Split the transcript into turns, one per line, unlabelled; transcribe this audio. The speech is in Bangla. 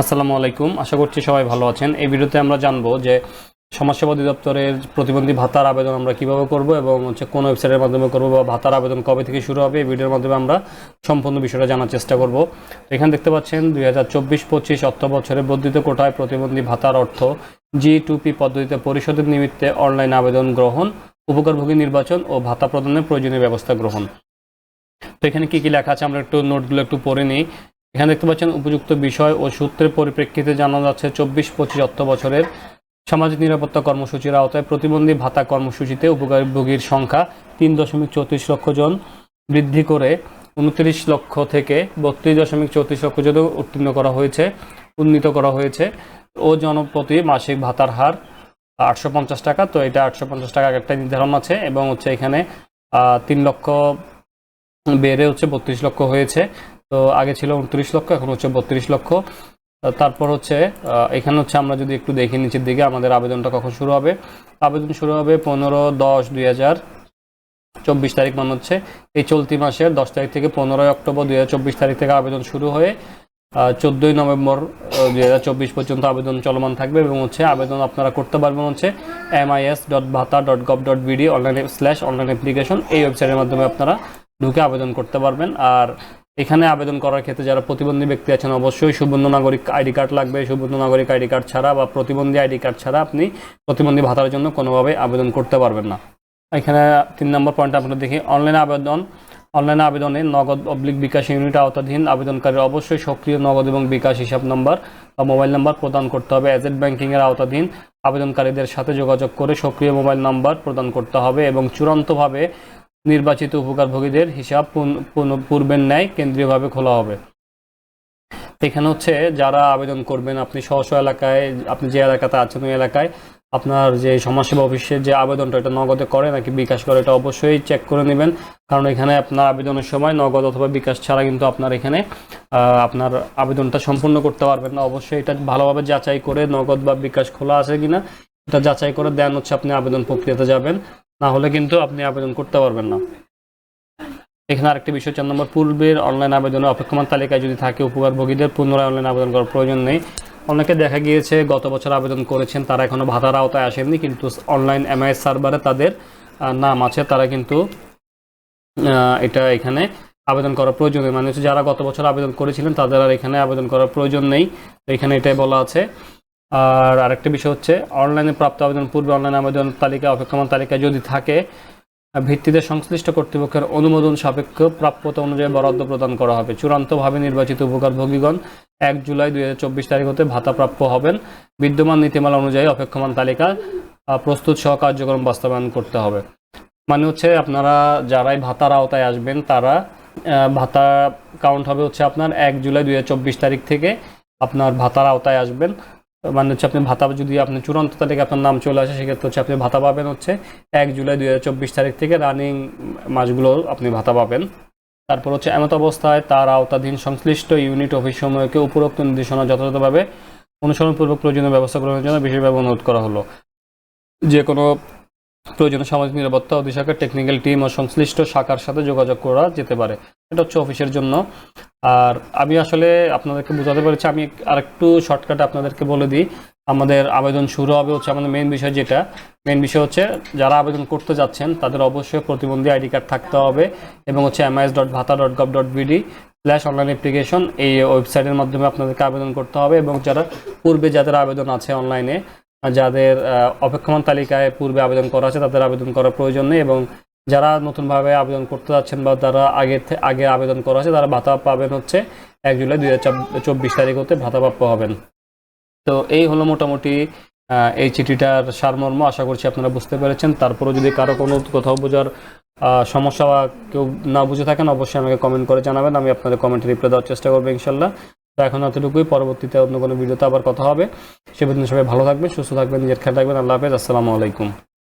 আসসালামু আলাইকুম। আশা করছি সবাই ভালো আছেন। এই ভিডিওতে আমরা জানব যে সমাজসেবা অধিদপ্তরের প্রতিবন্ধী ভাতার আবেদন আমরা কীভাবে করব এবং হচ্ছে কোন ওয়েবসাইটের মাধ্যমে করব বা ভাতার আবেদন কবে থেকে শুরু হবে, এই ভিডিওর মাধ্যমে আমরা সম্পূর্ণ বিষয়টা জানার চেষ্টা করব। এখানে দেখতে পাচ্ছেন, দুই হাজার চব্বিশ পঁচিশ অর্থ বছরে বর্ধিত কোটায় প্রতিবন্ধী ভাতার অর্থ জি টু পি পদ্ধতিতে পরিশোধের নিমিত্তে অনলাইন আবেদন গ্রহণ, উপকারভোগী নির্বাচন ও ভাতা প্রদানের প্রয়োজনীয় ব্যবস্থা গ্রহণ। তো এখানে কি কি লেখা আছে? আমরা একটু নোটগুলো একটু পড়ে নিই। এখানে দেখতে পাচ্ছেন উপযুক্ত বিষয় ও সূত্রের পরিপ্রেক্ষিতে জানা যাচ্ছে চব্বিশ পঁচিশ অর্থ বছরের সামাজিক নিরাপত্তা কর্মসূচির আওতায় প্রতিবন্ধী ভাতা কর্মসূচিতে উপকারভোগীর সংখ্যা তিন দশমিক চৌত্রিশ লক্ষ জন বৃদ্ধি করে উনত্রিশ লক্ষ থেকে বত্রিশ দশমিক চৌত্রিশ লক্ষ জন উত্তীর্ণ করা হয়েছে, উন্নীত করা হয়েছে ও জনপ্রতি মাসিক ভাতার হার আটশো পঞ্চাশ টাকা। তো এটা আটশো পঞ্চাশ টাকা একটা নির্ধারণ আছে এবং হচ্ছে এখানে তিন লক্ষ বেড়ে হচ্ছে বত্রিশ লক্ষ হয়েছে। তো আগে ছিল উনত্রিশ লক্ষ, এখন হচ্ছে বত্রিশ লক্ষ। তারপর হচ্ছে এখানে হচ্ছে আমরা যদি একটু দেখি নিচের দিকে, আমাদের আবেদনটা কখন শুরু হবে? আবেদন শুরু হবে পনেরো দশ দুই হাজার চব্বিশ তারিখ মানে হচ্ছে এই চলতি মাসের দশ তারিখ থেকে পনেরোই অক্টোবর দুই চব্বিশ তারিখ থেকে আবেদন শুরু হয়ে চোদ্দোই নভেম্বর দুই হাজার চব্বিশ পর্যন্ত আবেদন চলমান থাকবে এবং হচ্ছে আবেদন আপনারা করতে পারবেন হচ্ছে MIS dot bhata dot gov dot BD online slash online application এই ওয়েবসাইটের মাধ্যমে আপনারা ঢুকে আবেদন করতে পারবেন। আর এখানে আবেদন করার ক্ষেত্রে যারা প্রতিবন্ধী ব্যক্তি আছেন, অবশ্যই সুবর্ণ নাগরিক আইডি কার্ড লাগবে। সুবর্ণ নাগরিক আইডি কার্ড ছাড়া বা প্রতিবন্ধী আইডি কার্ড ছাড়া আপনি প্রতিবন্ধী ভাতার জন্য কোনোভাবে আবেদন করতে পারবেন না। এখানে তিন নম্বর পয়েন্ট আপনারা দেখি, অনলাইন আবেদন, অনলাইন আবেদনে নগদ অবলিক বিকাশ ইউনিট আওতাধীন আবেদনকারীর অবশ্যই সক্রিয় নগদ এবং বিকাশ হিসাব নম্বর বা মোবাইল নাম্বার প্রদান করতে হবে। এজেন্ট ব্যাংকিংয়ের আওতাধীন আবেদনকারীদের সাথে যোগাযোগ করে সক্রিয় মোবাইল নাম্বার প্রদান করতে হবে এবং চূড়ান্তভাবে নির্বাচিত উপকারভোগীদের হিসাব পূর্বের ন্যায় কেন্দ্রীয়ভাবে খোলা হবে। এখানে হচ্ছে যারা আবেদন করবেন, আপনি স্ব এলাকায়, আপনি যে এলাকাতে আছেন ওই এলাকায়, আপনার যে সমাজসেবা অফিসের যে আবেদনটা, এটা নগদে করে নাকি বিকাশ করে, এটা অবশ্যই চেক করে নেবেন। কারণ এখানে আপনার আবেদনের সময় নগদ অথবা বিকাশ ছাড়া কিন্তু আপনার এখানে আপনার আবেদনটা সম্পূর্ণ করতে পারবেন না। অবশ্যই এটা ভালোভাবে যাচাই করে নগদ বা বিকাশ খোলা আছে কিনা, এটা যাচাই করে দেন হচ্ছে আপনি আবেদন প্রক্রিয়াতে যাবেন। না হলে কিন্তু আপনি আবেদন করতে পারবেন না। এখানে আরেকটি বিষয়, চার নম্বর, পূর্বের অনলাইন আবেদনে অপেক্ষমান তালিকায় যদি থাকে উপকারভোগীদের পুনরায় অনলাইন আবেদন করার প্রয়োজন নেই। অনেকে দেখা গিয়েছে, গত বছর আবেদন করেছেন, তারা এখনও ভাতার আওতায় আসেননি, কিন্তু অনলাইন এমআইএস সার্ভারে তাদের নাম আছে, তারা কিন্তু এটা এখানে আবেদন করার প্রয়োজন নেই। মানে হচ্ছে যারা গত বছর আবেদন করেছিলেন, তাদের আর এখানে আবেদন করার প্রয়োজন নেই। এখানে এটাই বলা আছে। আর আরেকটা বিষয় হচ্ছে, অনলাইনে প্রাপ্ত আবেদন পূর্বে অনলাইন আবেদন তালিকা, অপেক্ষমান তালিকায় যদি থাকে ভিত্তিতে সংশ্লিষ্ট কর্তৃপক্ষের অনুমোদন সাপেক্ষ প্রাপ্যতা অনুযায়ী বরাদ্দ প্রদান করা হবে। চূড়ান্তভাবে নির্বাচিত উপকারভোগীগণ এক জুলাই দুই হাজার চব্বিশ তারিখ হতে ভাতা প্রাপ্য হবেন। বিদ্যমান নীতিমালা অনুযায়ী অপেক্ষমান তালিকা প্রস্তুত সহ কার্যক্রম বাস্তবায়ন করতে হবে। মানে হচ্ছে, আপনারা যারাই ভাতার আওতায় আসবেন, তারা ভাতা কাউন্ট হবে হচ্ছে আপনার এক জুলাই দুই হাজার চব্বিশ তারিখ থেকে আপনার ভাতার আওতায় আসবেন। মানে হচ্ছে আপনি ভাতা যদি আপনি চূড়ান্ত তারিখে আপনার নাম চলে আসে, সেক্ষেত্রে হচ্ছে আপনি ভাতা পাবেন হচ্ছে এক জুলাই দুই হাজার চব্বিশ তারিখ থেকে রানিং মাসগুলো আপনি ভাতা পাবেন। তারপর হচ্ছে এমত অবস্থায় তার আওতাধীন সংশ্লিষ্ট ইউনিট অফিস সমূহকে উপরোক্ত নির্দেশনা যথাযথভাবে অনুসরণপূর্বক প্রয়োজনীয় ব্যবস্থা গ্রহণের জন্য বিশেষভাবে অনুরোধ করা হলো। যে কোনো প্রয়োজনীয় সামাজিক নিরাপত্তা অধিশাখার টেকনিক্যাল টিম ও সংশ্লিষ্ট শাখার সাথে যোগাযোগ করা যেতে পারে। এটা হচ্ছে অফিসের জন্য। আর আমি আসলে আপনাদেরকে বোঝাতে পেরেছি, আমি আরেকটু শর্টকাটে আপনাদেরকে বলে দিই। আমাদের আবেদন শুরু হবে হচ্ছে আমাদের মেন বিষয় যেটা। মেন বিষয় হচ্ছে যারা আবেদন করতে যাচ্ছেন, তাদের অবশ্যই প্রতিবন্ধী আইডি কার্ড থাকতে হবে এবং হচ্ছে MIS dot bhata dot gov dot BD slash online application এই ওয়েবসাইটের মাধ্যমে আপনাদেরকে আবেদন করতে হবে এবং যারা পূর্বে যাদের আবেদন আছে অনলাইনে যাদের অপেক্ষমান তালিকায় পূর্বে আবেদন করা আছে, তাদের আবেদন করার প্রয়োজন নেই এবং যারা নতুনভাবে আবেদন করতে যাচ্ছেন বা যারা আগে আগে আবেদন করা আছে, তারা ভাতা পাবেন হচ্ছে এক জুলাই দুই চব্বিশ তারিখ হতে ভাতা প্রাপ্য হবেন। তো এই হলো মোটামুটি এই চিঠিটার সারমর্ম। আশা করছি আপনারা বুঝতে পেরেছেন। তারপরেও যদি কারও কোনো কোথাও বোঝার সমস্যা বা কেউ না বুঝে থাকেন, অবশ্যই আমাকে কমেন্ট করে জানাবেন। আমি আপনাদের কমেন্টে রিপ্লাই দেওয়ার চেষ্টা করব ইনশাল্লাহ। তো এখন এতটুকুই। পরবর্তীতে অন্য কোনো ভিডিওতে আবার কথা হবে। সে পর্যন্ত সবাই ভালো থাকবেন, সুস্থ থাকবেন, নিজের খেয়াল রাখবেন। আল্লাহ হাফেজ। আসসালামু আলাইকুম।